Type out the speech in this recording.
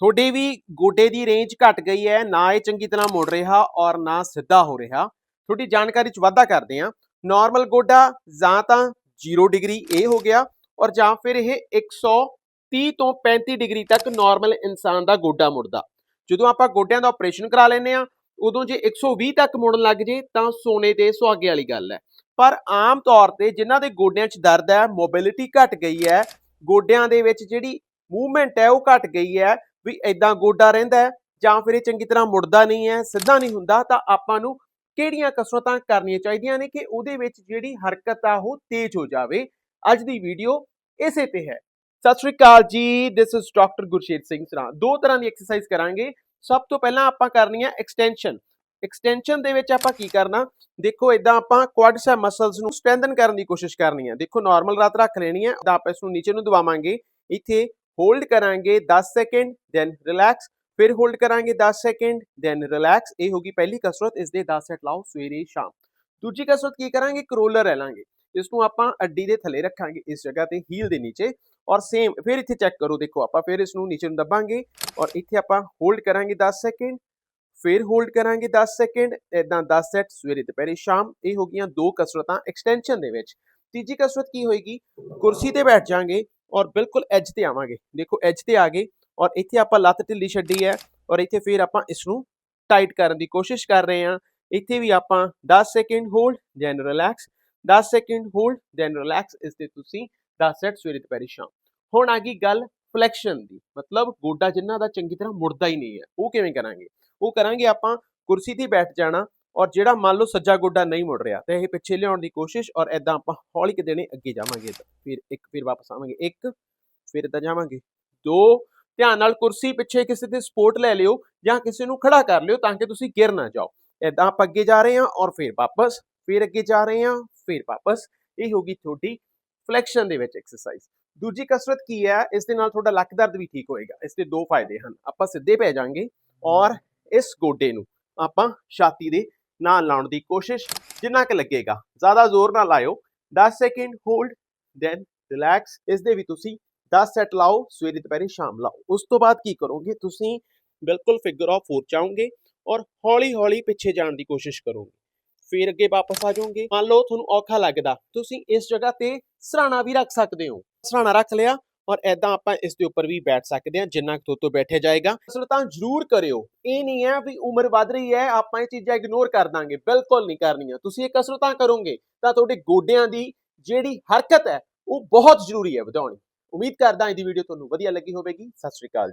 ਤੁਹਾਡੇ ਵੀ ਗੋਡੇ ਦੀ ਰੇਂਜ ਘਟ ਗਈ ਹੈ, ਨਾ ਇਹ ਚੰਗੀ ਤਰ੍ਹਾਂ ਮੁੜ ਰਿਹਾ ਔਰ ਨਾ ਸਿੱਧਾ ਹੋ ਰਿਹਾ। ਤੁਹਾਡੀ ਜਾਣਕਾਰੀ ਚ ਵਾਧਾ ਕਰਦੇ ਹਾਂ। ਨਾਰਮਲ ਗੋਡਾ ਜਾਂ ਤਾਂ 0 ਡਿਗਰੀ ਇਹ ਹੋ ਗਿਆ ਔਰ ਜਾਂ ਫਿਰ ਇਹ 130 ਤੋਂ 35 ਡਿਗਰੀ ਤੱਕ ਨਾਰਮਲ ਇਨਸਾਨ ਦਾ ਗੋਡਾ ਮੁੜਦਾ। ਜਦੋਂ ਆਪਾਂ ਗੋਡਿਆਂ ਦਾ ਆਪਰੇਸ਼ਨ ਕਰਾ ਲੈਂਦੇ ਆ ਉਦੋਂ ਜੇ 120 ਤੱਕ ਮੁੜਨ ਲੱਗ ਜੇ, ਤਾਂ ਸੋਨੇ ਤੇ ਸੁਹਾਗੇ ਵਾਲੀ ਗੱਲ ਹੈ। ਪਰ ਆਮ ਤੌਰ ਤੇ ਜਿਨ੍ਹਾਂ ਦੇ ਗੋਡਿਆਂ 'ਚ ਦਰਦ ਹੈ ਮੋਬਿਲਿਟੀ ਘਟ ਗਈ ਹੈ, ਗੋਡਿਆਂ ਦੇ ਵਿੱਚ ਜਿਹੜੀ ਮੂਵਮੈਂਟ ਹੈ ਉਹ ਘਟ ਗਈ ਹੈ ਵੀ ਐਦਾਂ ਗੋਡਾ ਰਹਿੰਦਾ ਜਾਂ ਫਿਰ ਇਹ ਚੰਗੀ ਤਰ੍ਹਾਂ ਮੁੜਦਾ ਨਹੀਂ ਹੈ, ਸਿੱਧਾ ਨਹੀਂ ਹੁੰਦਾ, ਤਾਂ ਆਪਾਂ ਨੂੰ ਕਿਹੜੀਆਂ ਕਸਰਤਾਂ ਕਰਨੀਆਂ ਚਾਹੀਦੀਆਂ ਨੇ ਕਿ ਉਹਦੇ ਵਿੱਚ ਜਿਹੜੀ ਹਰਕਤ ਆ ਉਹ ਤੇਜ਼ ਹੋ ਜਾਵੇ। ਅੱਜ ਦੀ ਵੀਡੀਓ ਇਸੇ ਤੇ ਹੈ। ਸਤਿ ਸ਼੍ਰੀ ਅਕਾਲ ਜੀ this is doctor Gursher Singh Sra. ਦੋ ਤਰ੍ਹਾਂ ਦੀ ਐਕਸਰਸਾਈਜ਼ ਕਰਾਂਗੇ। ਸਭ ਤੋਂ ਪਹਿਲਾਂ ਆਪਾਂ ਕਰਨੀ ਹੈ ਐਕਸਟੈਂਸ਼ਨ ਐਕਸਟੈਂਸ਼ਨ ਦੇ ਵਿੱਚ ਆਪਾਂ ਕੀ ਕਰਨਾ? ਦੇਖੋ ਇਦਾਂ ਆਪਾਂ ਕੁਆਡਸਾ ਮਸਲਸ ਨੂੰ ਸਟਰੈਂਥਨ ਕਰਨ ਦੀ ਕੋਸ਼ਿਸ਼ ਕਰਨੀ ਹੈ। ਦੇਖੋ ਨਾਰਮਲ ਰਾਤ ਰੱਖ ਲੈਣੀ ਹੈ, ਤਾਂ ਆਪਾਂ ਇਸ ਨੂੰ ਨੀਚੇ ਨੂੰ ਦਬਾਵਾਂਗੇ ਇੱਥੇ ਹੋਲਡ ਕਰਾਂਗੇ 10 ਸੈਕਿੰਡ ਦੈਨ ਰਿਲੈਕਸ ਫਿਰ ਹੋਲਡ ਕਰਾਂਗੇ 10 ਸੈਕਿੰਡ ਦੈਨ ਰਿਲੈਕਸ ਇਹ ਹੋਗੀ ਪਹਿਲੀ ਕਸਰਤ ਇਸ ਦੇ 10 ਸੈਟ ਲਾਓ ਸਵੇਰੇ ਸ਼ਾਮ। ਦੂਜੀ ਕਸਰਤ ਕੀ ਕਰਾਂਗੇ? ਕਰੋਲਰ ਰੋਲਰ ਲੈ ਲਾਂਗੇ। ਇਸ ਨੂੰ ਆਪਾਂ ਅੱਡੀ ਦੇ ਥੱਲੇ ਰੱਖਾਂਗੇ, ਇਸ ਜਗ੍ਹਾ ਤੇ ਹੀਲ ਦੇ ਨੀਚੇ। ਔਰ ਸੇਮ ਫਿਰ ਇੱਥੇ ਚੈੱਕ ਕਰੋ, ਦੇਖੋ ਆਪਾਂ ਫਿਰ ਇਸ ਨੂੰ ਨੀਚੇ ਨੂੰ ਦਬਾਂਗੇ। ਔਰ ਇੱਥੇ ਆਪਾਂ ਹੋਲਡ ਕਰਾਂਗੇ 10 ਸੈਕਿੰਡ ਫਿਰ ਹੋਲਡ ਕਰਾਂਗੇ 10 ਸੈਕਿੰਡ ਇਦਾਂ 10 ਸੈਟ ਸਵੇਰੇ, ਦੁਪਹਿਰੇ, ਸ਼ਾਮ। ਇਹ ਹੋ ਗਈਆਂ ਦੋ ਕਸਰਤਾਂ ਐਕਸਟੈਂਸ਼ਨ ਦੇ ਵਿੱਚ। ਤੀਜੀ ਕਸਰਤ ਕੀ ਹੋਏਗੀ? ਕੁਰਸੀ ਤੇ ਬੈਠ ਜਾਾਂਗੇ। ਔਰ ਬਿਲਕੁਲ ਐਜ ਤੇ ਆਵਾਂਗੇ। ਦੇਖੋ ਐਜ ਤੇ ਆ ਗਏ ਔਰ ਇੱਥੇ ਆਪਾਂ ਲੱਤ ਢਿੱਲੀ ਛੱਡੀ ਹੈ ਔਰ ਇੱਥੇ ਫਿਰ ਆਪਾਂ ਇਸ ਨੂੰ ਟਾਈਟ ਕਰਨ ਦੀ ਕੋਸ਼ਿਸ਼ ਕਰ ਰਹੇ ਹਾਂ। ਇੱਥੇ ਵੀ ਆਪਾਂ 10 second hold then relax 10 second hold then relax ਇਸ ਤੇ ਤੁਸੀਂ 10 ਸੈਟ ਸਵੇਰੇ ਦੁਪਹਿਰੇ ਸ਼ਾਮ। ਹੁਣ ਆ ਗਈ ਗੱਲ ਫਲੈਕਸ਼ਨ ਦੀ। ਮਤਲਬ ਗੋਡਾ ਜਿੰਨਾ ਦਾ ਚੰਗੀ ਤਰ੍ਹਾਂ ਮੁੜਦਾ ਹੀ ਨਹੀਂ ਹੈ। ਉਹ ਕਿਵੇਂ ਕਰਾਂਗੇ? ਉਹ ਕਰਾਂਗੇ ਆਪਾਂ ਕੁਰਸੀ ਤੇ ਬੈਠ ਜਾਣਾ। ਔਰ ਜਿਹੜਾ ਮੰਨ ਲਓ ਸੱਜਾ ਗੋਡਾ ਨਹੀਂ ਮੁੜ ਰਿਹਾ, ਤੇ ਇਹ ਪਿੱਛੇ ਲਿਆਉਣ ਦੀ ਕੋਸ਼ਿਸ਼ ਔਰ ਐਦਾਂ ਆਪਾਂ ਹੌਲੀ ਕਿ ਦੇਣੇ, ਅੱਗੇ ਜਾਵਾਂਗੇ ਫਿਰ ਇੱਕ, ਫਿਰ ਵਾਪਸ ਆਵਾਂਗੇ, ਇੱਕ, ਫਿਰ ਇਦਾਂ ਜਾਵਾਂਗੇ, ਦੋ, ਧਿਆਨ ਨਾਲ ਕੁਰਸੀ ਪਿੱਛੇ ਕਿਸੇ ਤੇ ਸਪੋਰਟ ਲੈ ਲਿਓ ਜਾਂ ਕਿਸੇ ਨੂੰ ਖੜਾ ਕਰ ਲਿਓ ਤਾਂ ਕਿ ਤੁਸੀਂ ਗਿਰ ਨਾ ਜਾਓ। ਐਦਾਂ ਆਪਾਂ ਅੱਗੇ ਜਾ ਰਹੇ ਹਾਂ ਔਰ ਫਿਰ ਵਾਪਸ, ਫਿਰ ਅੱਗੇ ਜਾ ਰਹੇ ਹਾਂ, ਫਿਰ ਵਾਪਸ, ਇਹ ਹੋਗੀ ਤੁਹਾਡੀ ਫਲੈਕਸ਼ਨ ਦੇ ਵਿੱਚ ਐਕਸਰਸਾਈਜ਼ ਦੂਜੀ ਕਸਰਤ ਕੀ ਹੈ? ਇਸ ਦੇ ਨਾਲ ਤੁਹਾਡਾ ਲੱਕ ਦਰਦ ਵੀ ਠੀਕ ਹੋਏਗਾ, ਇਸ ਦੇ ਦੋ ਫਾਇਦੇ ਹਨ। ਆਪਾਂ ਸਿੱਧੇ ਪੈ ਜਾਾਂਗੇ ਔਰ ਇਸ ਗੋਡੇ ਨੂੰ ਆਪਾਂ ਛਾਤੀ ਦੇ ਨਾਲ ਲਾਉਣ ਦੀ ਕੋਸ਼ਿਸ਼ ਜਿੰਨਾ ਕਿ ਲੱਗੇਗਾ। ਜ਼ਿਆਦਾ ਜ਼ੋਰ ਨਾ ਲਾਇਓ। 10 ਸੈਕਿੰਡ ਹੋਲਡ ਦੈਨ ਰਿਲੈਕਸ ਇਸ ਦੇ ਵੀ ਤੁਸੀਂ 10 ਸੈਟ ਲਾਓ, ਸਵੇਰੇ ਦੁਪਹਿਰੇ ਸ਼ਾਮ ਲਾਓ। ਉਸ ਤੋਂ ਬਾਅਦ ਕੀ ਕਰੋਗੇ? ਤੁਸੀਂ ਬਿਲਕੁਲ ਫਿਗਰ ਆਫ 4 ਚਾਹੋਗੇ ਔਰ ਹੌਲੀ ਹੌਲੀ ਪਿੱਛੇ ਜਾਣ ਦੀ ਕੋਸ਼ਿਸ਼ ਕਰੋਗੇ। ਫਿਰ ਅੱਗੇ ਵਾਪਸ ਆ ਜਾਓਗੇ। ਮੰਨ ਲਓ ਤੁਹਾਨੂੰ ਔਖਾ ਲੱਗਦਾ। ਤੁਸੀਂ ਇਸ ਜਗ੍ਹਾ ਤੇ ਸਰਾਣਾ ਵੀ ਰੱਖ ਸਕਦੇ ਹੋ। ਸਰਾਣਾ ਰੱਖ ਲਿਆ। ਔਰ ਐਦਾਂ ਆਪਾਂ ਇਸ ਦੇ ਉੱਪਰ ਵੀ ਬੈਠ ਸਕਦੇ ਹਾਂ, ਜਿੰਨਾ ਕੁ ਤੋਂ ਬੈਠੇ ਜਾਏਗਾ। ਕਸਰਤਾਂ ਜ਼ਰੂਰ ਕਰਿਓ। ਇਹ ਨਹੀਂ ਹੈ ਵੀ ਉਮਰ ਵੱਧ ਰਹੀ ਹੈ, ਆਪਾਂ ਇਹ ਚੀਜ਼ਾਂ ਇਗਨੋਰ ਕਰ ਦਾਂਗੇ। ਬਿਲਕੁਲ ਨਹੀਂ ਕਰਨੀਆਂ। ਤੁਸੀਂ ਇਹ ਕਸਰਤਾਂ ਕਰੋਗੇ, ਤਾਂ ਤੁਹਾਡੇ ਗੋਡਿਆਂ ਦੀ ਜਿਹੜੀ ਹਰਕਤ ਹੈ, ਉਹ ਬਹੁਤ ਜ਼ਰੂਰੀ ਹੈ ਵਧਾਉਣੀ। ਉਮੀਦ ਕਰਦਾ ਅੱਜ ਦੀ ਵੀਡੀਓ ਤੁਹਾਨੂੰ ਵਧੀਆ ਲੱਗੀ ਹੋਵੇਗੀ। ਸਤਿ ਸ਼੍ਰੀ ਅਕਾਲ ਜੀ।